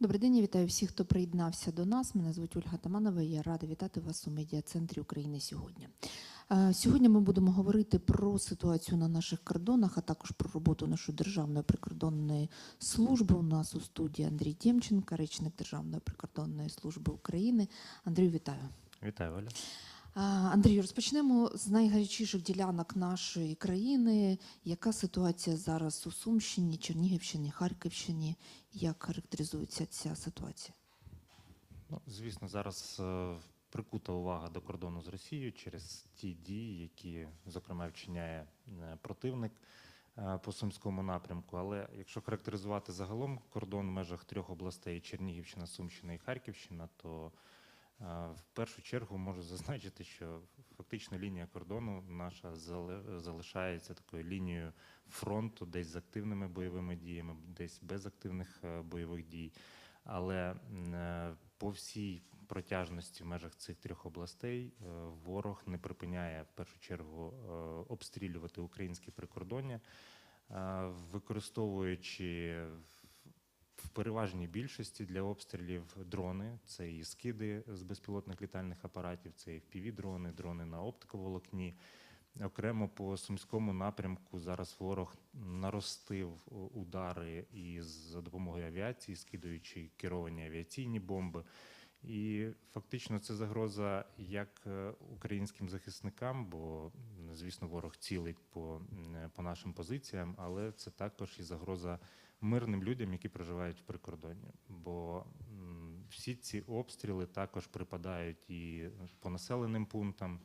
Добрий день, я вітаю всіх, хто приєднався до нас. Мене звуть Ольга Таманова. і Я рада вітати вас у медіа-центрі України сьогодні. Е, Сьогодні ми будемо говорити про ситуацію на наших кордонах, а також про роботу нашої державної прикордонної служби. У нас у студії Андрій Тємченко, речник Державної прикордонної служби України. Андрію, вітаю. Вітаю, Оля. Андрію, розпочнемо з найгарячіших ділянок нашої країни. Яка ситуація зараз у Сумщині, Чернігівщині, Харківщині? Як характеризується ця ситуація? Ну, звісно, зараз е, прикута увага до кордону з Росією через ті дії, які, зокрема, вчиняє е, противник е, по сумському напрямку. Але якщо характеризувати загалом кордон в межах трьох областей Чернігівщина, Сумщина і Харківщина, то в першу чергу можу зазначити, що фактично лінія кордону наша залишається такою лінією фронту, десь з активними бойовими діями, десь без активних е, бойових дій. Але е, по всій протяжності в межах цих трьох областей е, ворог не припиняє в першу чергу обстрілювати українське прикордоння, використовуючи в- переважній більшості для обстрілів дрони. Це і скиди з безпілотних літальних апаратів, це і впівдрони, дрони на оптиковолокні. Окремо по сумському напрямку зараз ворог наростив удари і за допомогою авіації, скидуючи керовані авіаційні бомби. І фактично це загроза як е, українським захисникам, бо звісно ворог цілить по, м, по нашим позиціям, але це також і загроза мирним людям, які проживають в прикордонні. Бо всі ці обстріли також припадають і по населеним пунктам,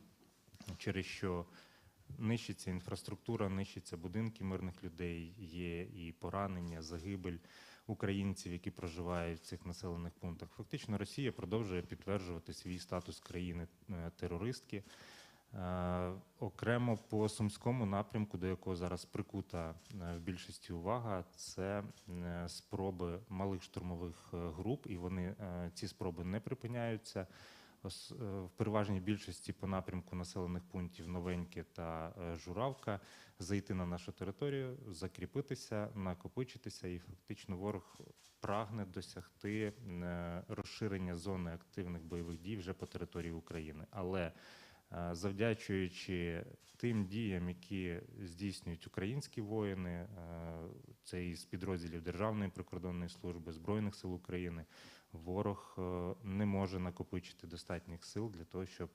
через що нищиться інфраструктура, нищаться будинки мирних людей, є і поранення, загибель українців, які проживають в цих населених пунктах. Фактично, Росія продовжує підтверджувати свій статус країни е, терористки. Е, Окремо по сумському напрямку, до якого зараз прикута е, в більшості увага, це е, спроби малих штурмових груп, і вони ці спроби не припиняються. В переважній більшості по напрямку населених пунктів Новеньке та Журавка зайти на нашу територію, закріпитися, накопичитися, і фактично ворог прагне досягти розширення зони активних бойових дій вже по території України. Але завдячуючи тим діям, які здійснюють українські воїни, е, це із підрозділів Державної прикордонної служби Збройних сил України, ворог е, не може накопичити достатніх сил для того, щоб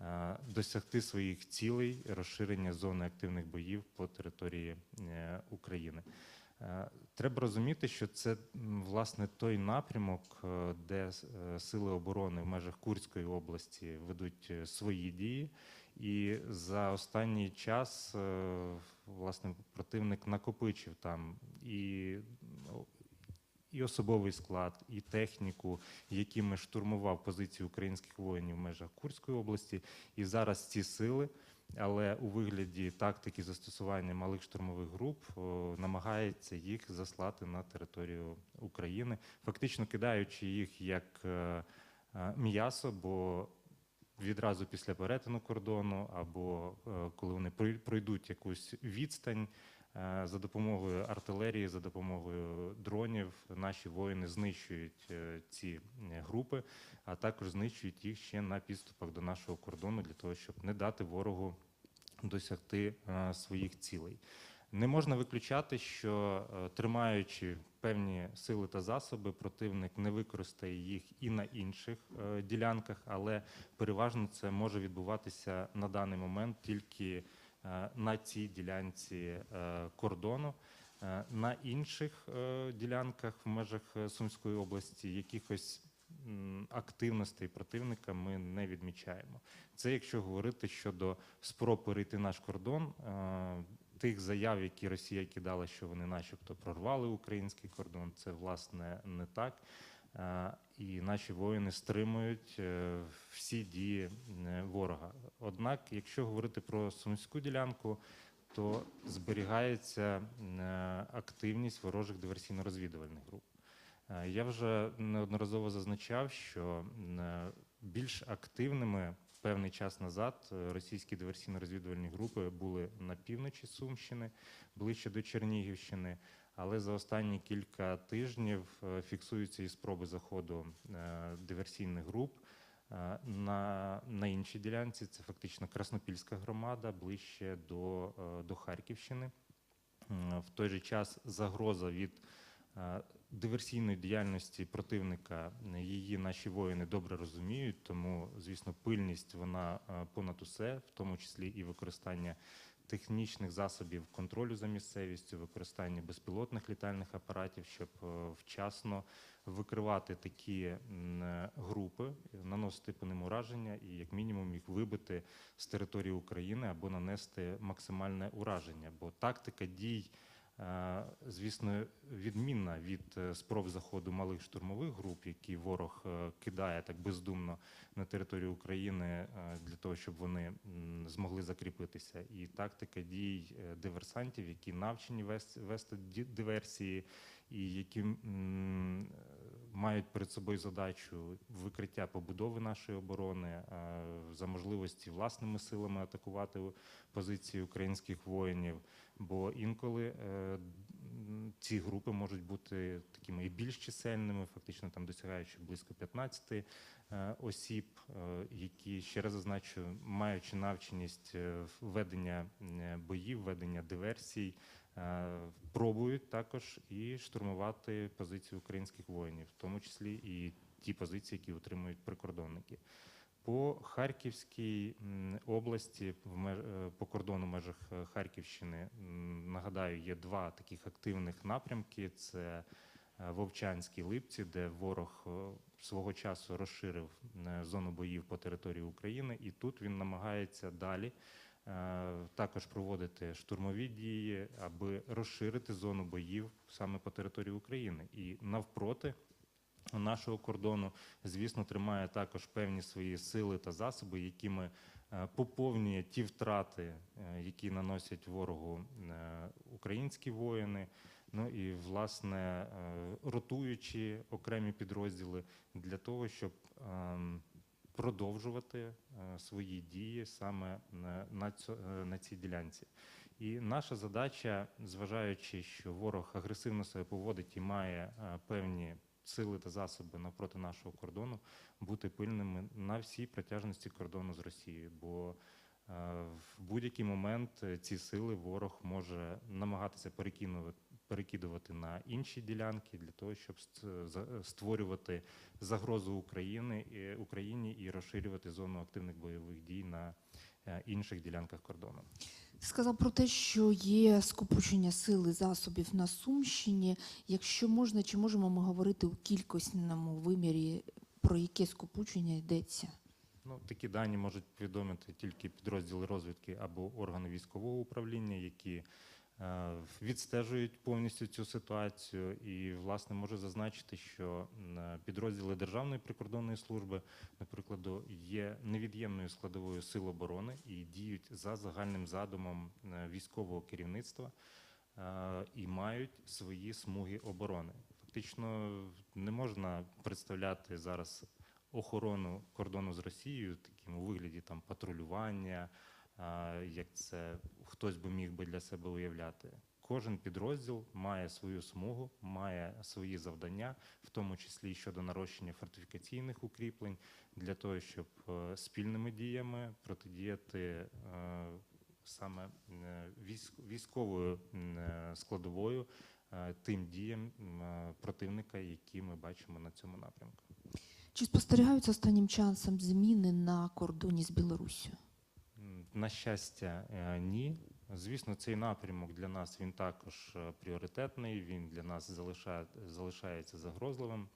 е, досягти своїх цілей розширення зони активних боїв по території е, України. Е, Треба розуміти, що це власне той напрямок, е, де е, сили оборони в межах Курської області ведуть свої дії, і за останній час власне противник накопичив там і і особовий склад, і техніку, якими штурмував позиції українських воїнів в межах Курської області. І зараз ці сили, але у вигляді тактики застосування малих штурмових груп, намагається їх заслати на територію України, фактично кидаючи їх як е, е, м'ясо, бо відразу після перетину кордону, або е, коли вони пройдуть якусь відстань. За допомогою артилерії, за допомогою дронів, наші воїни знищують ці групи, а також знищують їх ще на підступах до нашого кордону для того, щоб не дати ворогу досягти е, своїх цілей. Не можна виключати, що е, тримаючи певні сили та засоби, противник не використає їх і на інших е, ділянках, але переважно це може відбуватися на даний момент тільки на цій ділянці кордону. На інших ділянках в межах Сумської області якихось активностей противника ми не відмічаємо. Це якщо говорити щодо спроб перейти наш кордон, е, тих заяв, які Росія кидала, що вони начебто прорвали український кордон, це власне не так. Е, І наші воїни стримують е, всі дії ворога. Однак, якщо говорити про сумську ділянку, то зберігається активність ворожих диверсійно-розвідувальних груп. Е, Я вже неодноразово зазначав, що е, більш активними певний час назад е, російські диверсійно-розвідувальні групи були на півночі Сумщини, ближче до Чернігівщини. Але за останні кілька тижнів фіксуються і спроби заходу диверсійних груп на, на іншій ділянці. Це фактично Краснопільська громада, ближче до, до Харківщини. В той же час загроза від диверсійної діяльності противника е, її наші воїни добре розуміють, тому, звісно, пильність вона е, понад усе, в тому числі і використання технічних засобів контролю за місцевістю, використання безпілотних літальних апаратів, щоб е, вчасно викривати такі групи, наносити по ним ураження і, як мінімум, їх вибити з території України або нанести максимальне ураження. Бо тактика дій, звісно, відмінна від е, спроб заходу малих штурмових груп, які ворог е, кидає так бездумно на територію України е, для того, щоб вони змогли закріпитися. І тактика дій е, диверсантів, які навчені вес- вести диверсії, і які е, мають перед собою задачу викриття побудови нашої оборони, е, за можливості власними силами атакувати позиції українських воїнів. Бо інколи е, ці групи можуть бути такими і більш чисельними, фактично там досягаючи близько 15 е, осіб, е, які ще раз зазначу, маючи навченість ведення боїв, ведення диверсій, пробують також і штурмувати позиції українських воїнів, в тому числі і ті позиції, які утримують прикордонники. По Харківській області, е, по кордону межах е, Харківщини, нагадаю, є два таких активних напрямки: це е, Вовчанські Липці, де ворог свого часу розширив зону боїв по території України, і тут він намагається далі також проводити штурмові дії, аби розширити зону боїв саме по території України. І навпроти нашого кордону, звісно, тримає також певні свої сили та засоби, якими е, поповнює ті втрати, е, які наносять ворогу е, українські воїни. Ну і власне ротуючи окремі підрозділи для того, щоб ем, продовжувати свої дії саме на, цій ділянці. І наша задача, зважаючи, що ворог агресивно себе поводить і має певні сили та засоби навпроти нашого кордону, бути пильними на всій протяжності кордону з Росією. Бо е, в будь-який момент е, ці сили ворог може намагатися. Перекидувати на інші ділянки для того, щоб створювати загрозу України Україні і розширювати зону активних бойових дій на е, інших ділянках кордону. Сказав про те, що є скупчення сили засобів на Сумщині. Якщо можна, чи можемо ми говорити у кількісному вимірі, про яке скупчення йдеться? Ну, такі дані можуть повідомити тільки підрозділи розвідки або органи військового управління, які відстежують повністю цю ситуацію. І, власне, можу зазначити, що е, підрозділи Державної прикордонної служби, наприклад, є невід'ємною складовою сил оборони і діють за загальним задумом е, військового керівництва е, і мають свої смуги оборони. Фактично не можна представляти зараз охорону кордону з Росією, таким у вигляді там патрулювання, як це хтось би міг би для себе уявляти. Кожен підрозділ має свою смугу, має свої завдання, в тому числі щодо нарощення фортифікаційних укріплень, для того, щоб е, спільними діями протидіяти е, саме е, військ- військовою складовою тим діям противника, які ми бачимо на цьому напрямку. Чи спостерігаються останнім часом зміни на кордоні з Білоруссю? На щастя, е, ні. Звісно, цей напрямок для нас він також е, пріоритетний. Він для нас залишає, залишається загрозливим,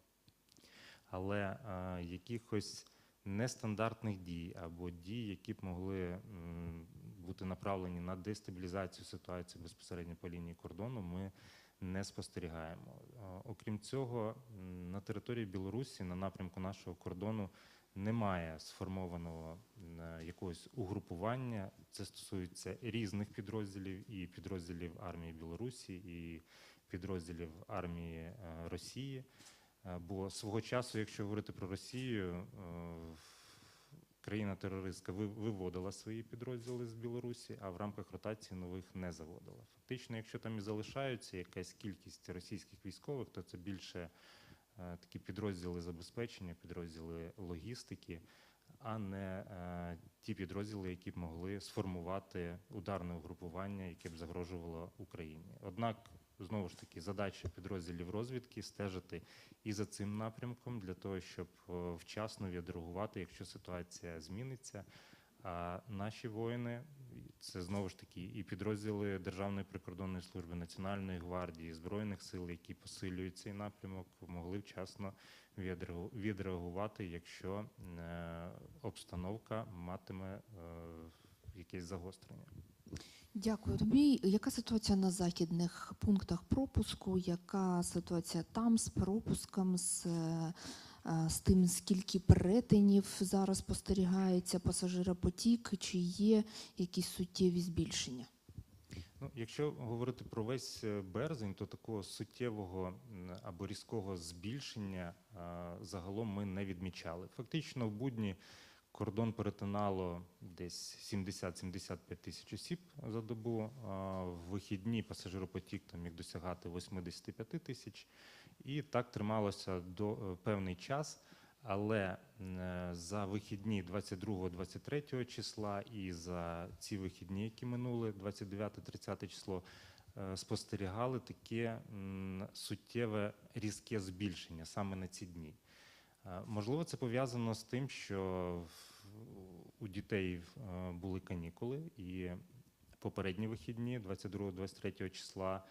але е, якихось нестандартних дій або дій, які б могли м, бути направлені на дестабілізацію ситуації безпосередньо по лінії кордону, ми не спостерігаємо. Е, Окрім цього, на території Білорусі, на напрямку нашого кордону, немає сформованого якогось угрупування. Це стосується різних підрозділів і підрозділів армії Білорусі, і підрозділів армії е, Росії. Е, Бо свого часу, якщо говорити про Росію, е, країна-терористка виводила свої підрозділи з Білорусі, а в рамках ротації нових не заводила. Фактично, якщо там і залишаються якась кількість російських військових, то це більше е, такі підрозділи забезпечення, підрозділи логістики, а не е, ті підрозділи, які б могли сформувати ударне угрупування, яке б загрожувало Україні. Однак, знову ж таки, задача підрозділів розвідки стежити і за цим напрямком для того, щоб е, вчасно відреагувати, якщо ситуація зміниться. А наші воїни це знову ж таки і підрозділи Державної прикордонної служби, Національної гвардії, збройних сил, які посилюють цей напрямок, могли вчасно відреагу- відреагувати, якщо е, обстановка матиме е, якесь загострення. Дякую тобі. Яка ситуація на західних пунктах пропуску? Яка ситуація там з пропуском, з, е, з тим, скільки перетинів зараз спостерігається пасажиропотік? Чи є якісь суттєві збільшення? Ну, якщо говорити про весь е, березень, то такого суттєвого або різкого збільшення загалом ми не відмічали. Фактично, в будні кордон перетинало десь 70-75 тисяч осіб за добу. В вихідні пасажиропотік там міг досягати 85 тисяч. І так трималося до е, певний час. Але е, за вихідні 22-23 числа і за ці вихідні, які минули, 29-30 число, е, спостерігали таке суттєве різке збільшення саме на ці дні. Можливо, це пов'язано з тим, що у дітей були канікули, і попередні вихідні, 22-23 числа,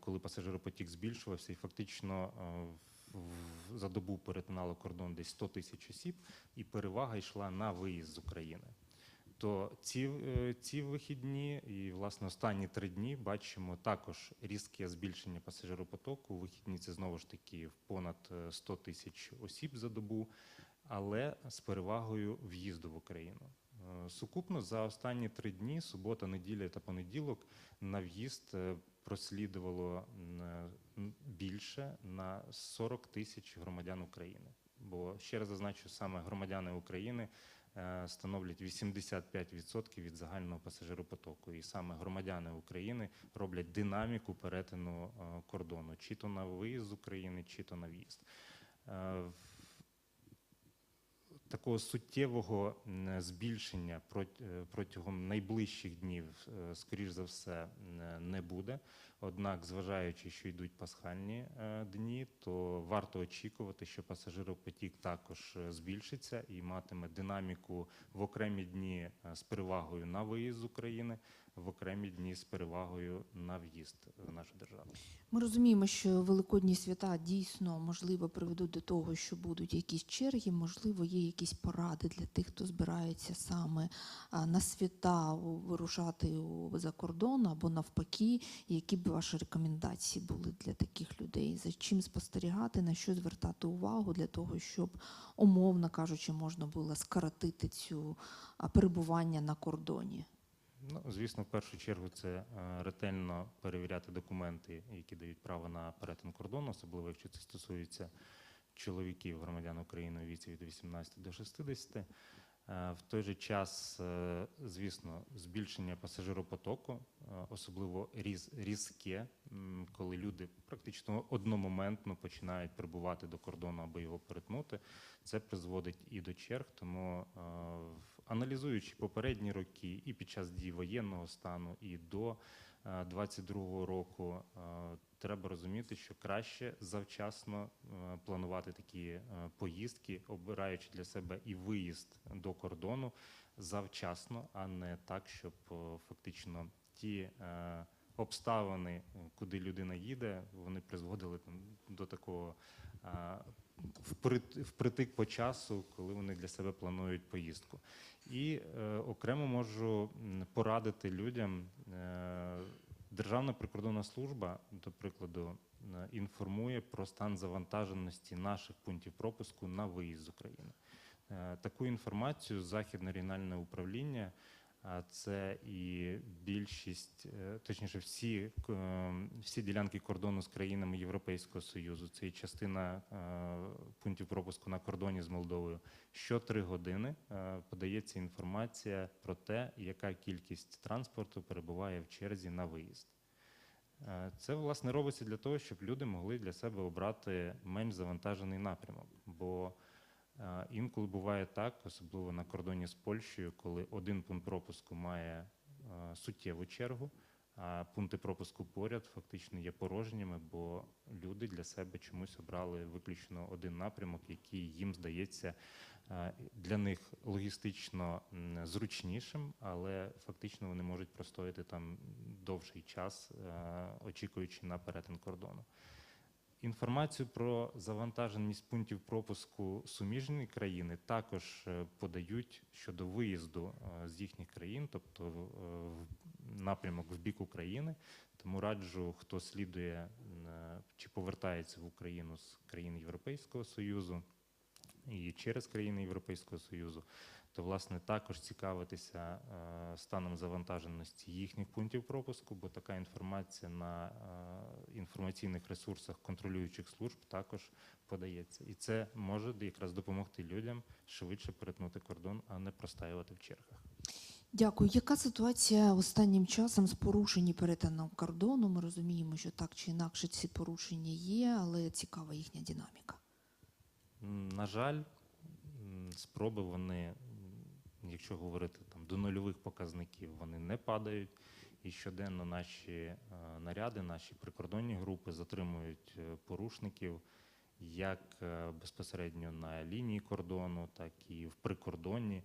коли пасажиропотік збільшувався, і фактично е, за добу перетинало кордон десь 100 тисяч осіб, і перевага йшла на виїзд з України. То ці, е, ці вихідні і власне останні три дні бачимо також різке збільшення пасажиропотоку. Вихідні це знову ж таки в понад е, 100 тисяч осіб за добу, але з перевагою в'їзду в Україну. Е, Сукупно за останні три дні, субота, неділя та понеділок, на в'їзд е, прослідувало е, більше на 40 тисяч громадян України. Бо ще раз зазначу, саме громадяни України е, становлять 85% від загального пасажиропотоку. І саме громадяни України роблять динаміку перетину е, кордону, чи то на виїзд з України, чи то на в'їзд. Такого суттєвого збільшення е, протягом найближчих днів, е, скоріш за все, не буде. Однак, зважаючи, що йдуть пасхальні е, дні, то варто очікувати, що пасажиропотік також збільшиться і матиме динаміку в окремі дні з перевагою на виїзд з України, в окремі дні з перевагою на в'їзд в нашу державу. Ми розуміємо, що великодні свята дійсно можливо приведуть до того, що будуть якісь черги, можливо, є якісь поради для тих, хто збирається саме на свята вирушати за кордон або навпаки, які б ваші рекомендації були для таких людей? За чим спостерігати, на що звертати увагу для того, щоб умовно кажучи, можна було скоротити цю перебування на кордоні? Ну, звісно, в першу чергу це е, ретельно перевіряти документи, які дають право на перетин кордону, особливо якщо це стосується чоловіків, громадян України у віці від 18 до 60. Е, В той же час, е, звісно, збільшення пасажиропотоку, е, особливо різ, різке, коли люди практично одномоментно починають прибувати до кордону, аби його перетнути, це призводить і до черг. Тому, аналізуючи попередні роки і під час дії воєнного стану, і до 2022 року, треба розуміти, що краще завчасно е, планувати такі е, поїздки, обираючи для себе і виїзд до кордону завчасно, а не так, щоб е, фактично ті обставини, куди людина їде, вони призводили до такого впритик по часу, коли вони для себе планують поїздку. І е, окремо можу порадити людям. Е, Державна прикордонна служба, до прикладу, е, інформує про стан завантаженості наших пунктів пропуску на виїзд з України. Е, Таку інформацію Західне регіональне управління Це і більшість, е, точніше, всі, е, всі ділянки кордону з країнами Європейського Союзу. Це і частина е, пунктів пропуску на кордоні з Молдовою. Що три години подається інформація про те, яка кількість транспорту перебуває в черзі на виїзд. Це власне робиться для того, щоб люди могли для себе обрати менш завантажений напрямок. Бо інколи буває так, особливо на кордоні з Польщею, коли один пункт пропуску має е, суттєву чергу, а пункти пропуску поряд фактично є порожніми, бо люди для себе чомусь обрали виключно один напрямок, який їм здається е, для них логістично зручнішим, але фактично вони можуть простояти там довший час, е, очікуючи на перетин кордону. Інформацію про завантаженість пунктів пропуску суміжні країни також е, подають щодо виїзду е, з їхніх країн, тобто в- е, напрямок в бік України. Тому раджу, хто слідує чи повертається в Україну з країн Європейського Союзу і через країни Європейського Союзу, то власне також цікавитися е, станом завантаженості їхніх пунктів пропуску, бо така інформація на е, інформаційних ресурсах контролюючих служб також подається. І це може якраз допомогти людям швидше перетнути кордон, а не простаювати в чергах. Дякую. Яка ситуація останнім часом з порушенням перетину кордону? Ми розуміємо, що так чи інакше ці порушення є, але цікава їхня динаміка. На жаль, спроби вони, якщо говорити там до нульових показників, вони не падають. І щоденно наші е, наряди, наші прикордонні групи затримують е, порушників як е, безпосередньо на лінії кордону, так і в прикордонні.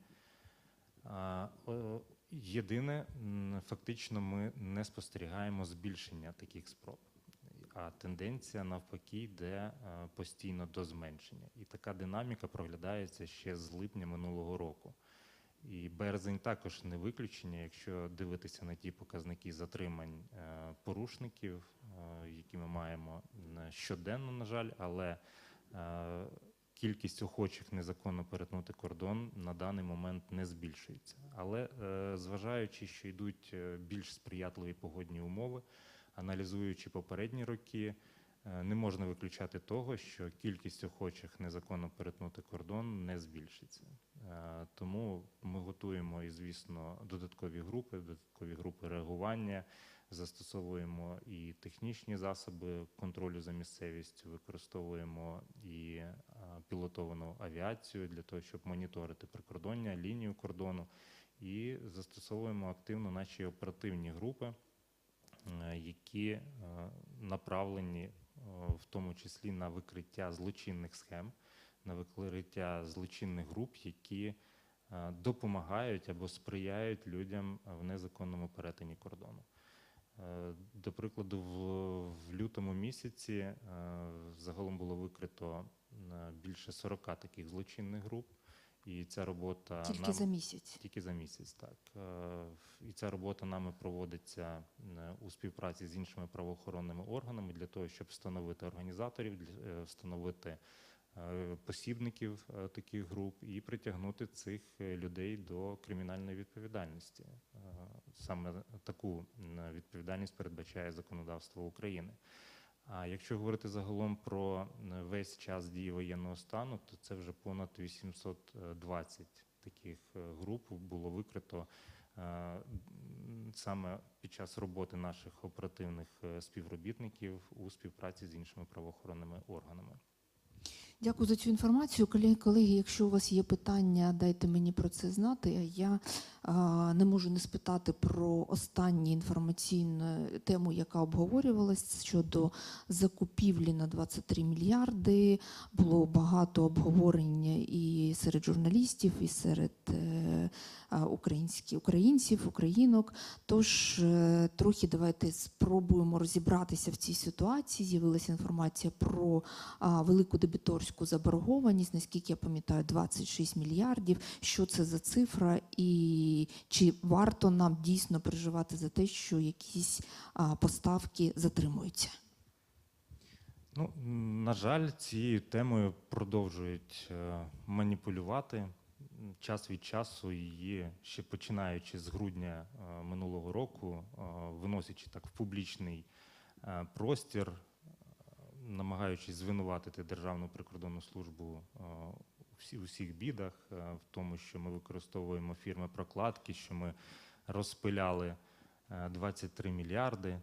Єдине, фактично, ми не спостерігаємо збільшення таких спроб. А тенденція навпаки йде е, постійно до зменшення. І така динаміка проглядається ще з липня минулого року. І березень також не виключення, якщо дивитися на ті показники затримань е, порушників, е, які ми маємо щоденно, на жаль, але кількість охочих незаконно перетнути кордон на даний момент не збільшується. Але зважаючи, що йдуть більш сприятливі погодні умови, аналізуючи попередні роки, е, не можна виключати того, що кількість охочих незаконно перетнути кордон не збільшиться. Е, Тому ми готуємо і, звісно, додаткові групи, додаткові групи реагування, застосовуємо і технічні засоби контролю за місцевістю, використовуємо і е, пілотовану авіацію для того, щоб моніторити прикордоння, лінію кордону, і застосовуємо активно наші оперативні групи, які е, направлені е, в тому числі на викриття злочинних схем, на викриття злочинних груп, які е, допомагають або сприяють людям в незаконному перетині кордону. Е, До прикладу, в, лютому місяці е, загалом було викрито е, більше 40 таких злочинних груп, і ця робота Тільки нам- за місяць. тільки за місяць, так. Е, І ця робота нами проводиться е, у співпраці з іншими правоохоронними органами для того, щоб встановити організаторів, е, встановити посібників таких груп і притягнути цих людей до кримінальної відповідальності. Саме таку відповідальність передбачає законодавство України. А якщо говорити загалом про весь час дії воєнного стану, то це вже понад 820 таких е, груп було викрито е, саме під час роботи наших оперативних е, співробітників у співпраці з іншими правоохоронними органами. Дякую за цю інформацію. Колеги, якщо у вас є питання, дайте мені про це знати. Я не можу не спитати про останню інформаційну тему, яка обговорювалась щодо закупівлі на 23 мільярди. Було багато обговорень і серед журналістів, і серед е, а, українські- українців, українок. Тож е, трохи давайте спробуємо розібратися в цій ситуації. З'явилася інформація про велику дебіторську заборгованість, наскільки я пам'ятаю, 26 мільярдів. Що це за цифра, і чи варто нам дійсно переживати за те, що якісь поставки затримуються? Ну, на жаль, цією темою продовжують е, маніпулювати. час від часу її, ще починаючи з грудня е, минулого року, е, виносячи так в публічний простір, намагаючись звинуватити Державну прикордонну службу е, у всіх бідах, е, в тому, що ми використовуємо фірми прокладки, що ми розпиляли е, 23 мільярди.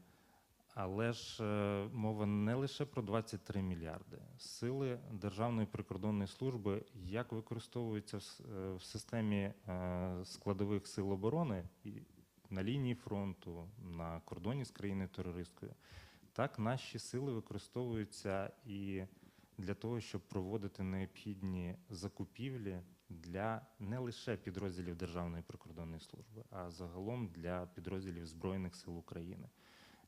Але ж е, мова не лише про 23 мільярди. Сили Державної прикордонної служби як використовуються в е, системі е, складових сил оборони на лінії фронту, на кордоні з країною терористкою, так наші сили використовуються і для того, щоб проводити необхідні закупівлі для не лише підрозділів Державної прикордонної служби, а загалом для підрозділів Збройних сил України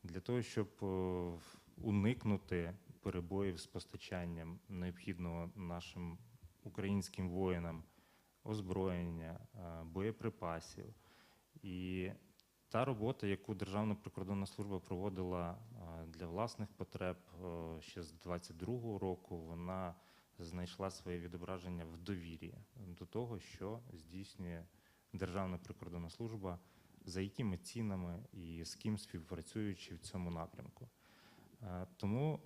для того, щоб е, уникнути перебоїв з постачанням необхідного нашим українським воїнам озброєння, е, боєприпасів. І та робота, яку Державна прикордонна служба проводила е, для власних потреб е, ще з 22-го року, вона знайшла своє відображення в довірі до того, що здійснює Державна прикордонна служба за якими цінами і з ким співпрацюючи в цьому напрямку. Е, Тому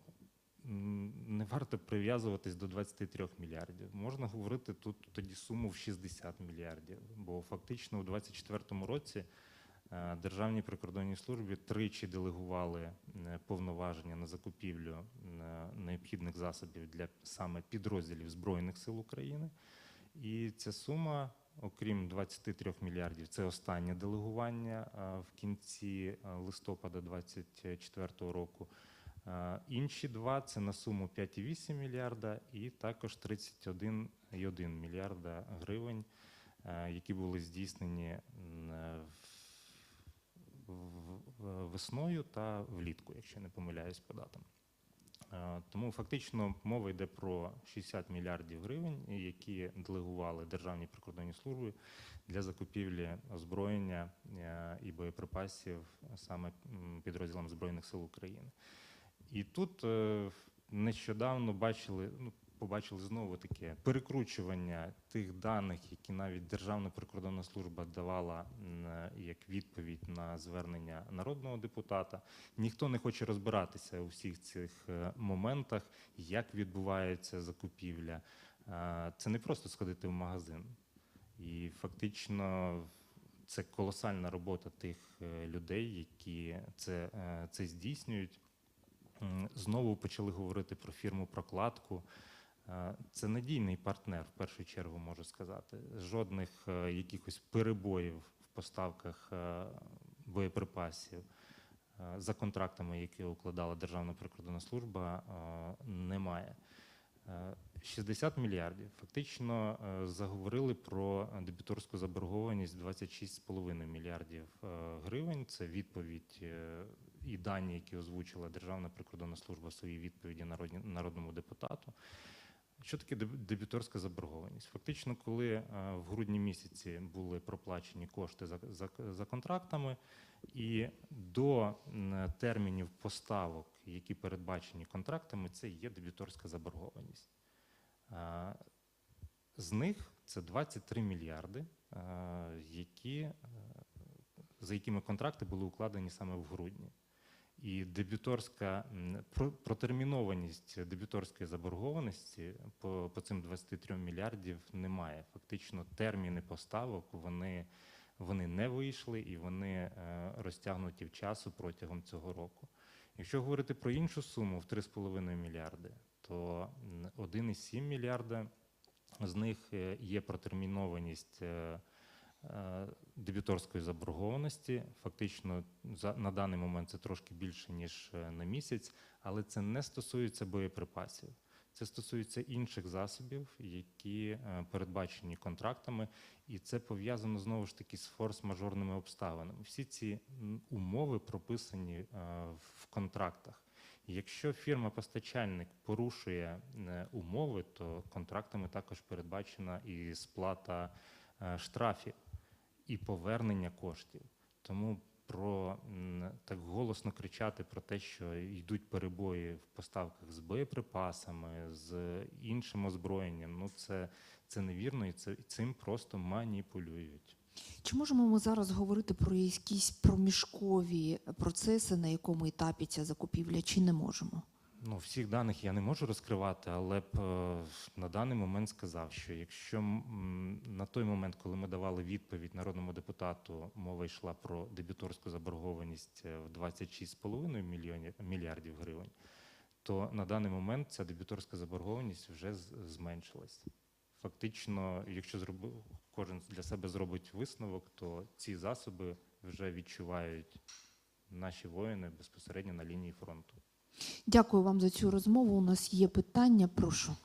не варто прив'язуватись до 23 мільярдів. Можна говорити тут тоді суму в 60 мільярдів, бо фактично у 2024 році Державній прикордонній службі тричі делегували е, повноваження на закупівлю е, необхідних засобів для саме підрозділів Збройних сил України. І ця сума, окрім 23 мільярдів, це останнє делегування в кінці листопада 2024 року. Інші два це на суму 5,8 мільярда і також 31,1 мільярда гривень, які були здійснені е, в- весною та влітку, якщо не помиляюсь по датам. Е, Тому фактично мова йде про 60 мільярдів гривень, які делегували Державній прикордонній службі для закупівлі озброєння е, і боєприпасів саме підрозділам Збройних сил України. І тут е, нещодавно бачили, ну, побачили знову таке перекручування тих даних, які навіть Державна прикордонна служба давала як відповідь на звернення народного депутата. Ніхто не хоче розбиратися у всіх цих е, моментах, як відбувається закупівля. Е, Це не просто сходити в магазин. І фактично це колосальна робота тих е, людей, які це, це здійснюють. Знову почали говорити про фірму прокладку. Е, Це надійний партнер, в першу чергу можу сказати. Жодних е, якихось перебоїв в поставках е, боєприпасів за контрактами, які укладала Державна прикордонна служба, немає. Е, 60 мільярдів. Фактично заговорили про дебіторську заборгованість 26,5 мільярдів гривень. Це відповідь і дані, які озвучила Державна прикордонна служба в своїй відповіді народному депутату. Що таке деб- дебіторська заборгованість? Фактично, коли е, в грудні місяці були проплачені кошти за, за, за контрактами, і до термінів поставок, які передбачені контрактами, це є дебіторська заборгованість. Е, З них це 23 мільярди, е, які, за якими контракти були укладені саме в грудні. І про- протермінованість дебіторської заборгованості по, по цим 23 мільярдів немає. Фактично терміни поставок вони, вони не вийшли і вони е, розтягнуті в часу протягом цього року. Якщо говорити про іншу суму в 3,5 мільярди, то м, 1,7 мільярда з них е, є протермінованість е, дебіторської заборгованості. Фактично, на даний момент це трошки більше, ніж е, на місяць, але це не стосується боєприпасів. Це стосується інших засобів, які е, передбачені контрактами, і це пов'язано знову ж таки з форс-мажорними обставинами. Всі ці умови прописані е, в контрактах. Якщо фірма-постачальник порушує е, умови, то контрактами також передбачена і сплата е, штрафів, і повернення коштів. Тому про так голосно кричати про те, що йдуть перебої в поставках з боєприпасами, з іншим озброєнням. Ну це, це невірно, і це цим просто маніпулюють. Чи можемо ми зараз говорити про якісь проміжкові процеси, на якому етапі ця закупівля, чи не можемо? Ну, всіх даних я не можу розкривати, але б е, на даний момент сказав, що якщо на той момент, коли ми давали відповідь народному депутату, мова йшла про дебіторську заборгованість е, в 26,5 мільйонів мільярдів гривень, то на даний момент ця дебіторська заборгованість вже зменшилась. Фактично, якщо зроби, кожен для себе зробить висновок, то ці засоби вже відчувають наші воїни безпосередньо на лінії фронту. Дякую вам за цю розмову. У нас є питання. Прошу.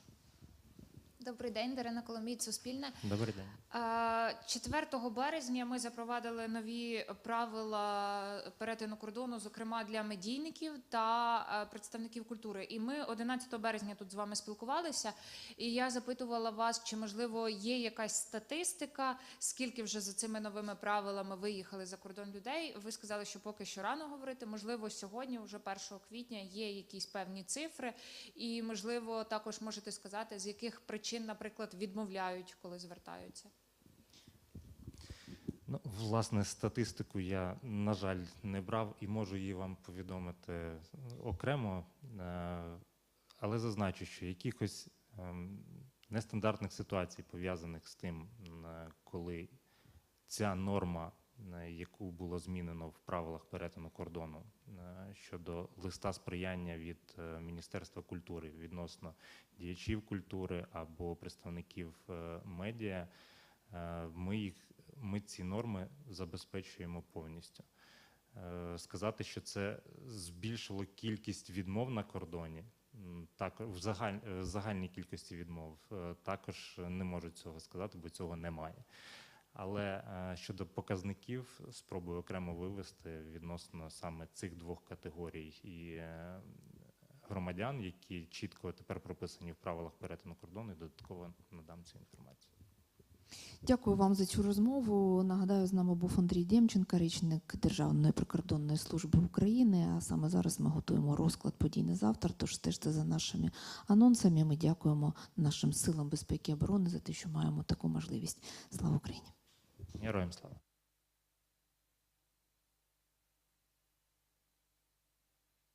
Добрий день, Дарина Коломієць, Суспільне. Добрий день. Е, 4 березня ми запровадили нові правила перетину кордону, зокрема для медійників та представників культури. І ми 11 березня тут з вами спілкувалися. І я запитувала вас, чи можливо є якась статистика, скільки вже за цими новими правилами виїхали за кордон людей. Ви сказали, що поки що рано говорити. Можливо, сьогодні, вже 1 квітня, є якісь певні цифри, і можливо, також можете сказати, з яких причин, наприклад, відмовляють, коли звертаються. Ну, власне, статистику я, на жаль, не брав і можу її вам повідомити е, окремо, Е, але зазначу, що якихось ем, нестандартних ситуацій, пов'язаних з тим, е, коли ця норма, яку було змінено в правилах перетину кордону е, щодо листа сприяння від е, Міністерства культури відносно діячів культури або представників е, медіа, е, ми їх ми ці норми забезпечуємо повністю. Е, Сказати, що це збільшило кількість відмов на кордоні, так в загаль, е, загальній кількості відмов е, також не можу цього сказати, бо цього немає. Але е, щодо показників, спробую окремо вивести відносно саме цих двох категорій і е, громадян, які чітко тепер прописані в правилах перетину кордону, і додатково надам цю інформацію. Дякую вам за цю розмову. Нагадаю, з нами був Андрій Демченко, речник Державної прикордонної служби України. А саме зараз ми готуємо розклад подій на завтра. Тож стежте за нашими анонсами. Ми дякуємо нашим силам безпеки і оборони за те, що маємо таку можливість. Слава Україні! Героям слава!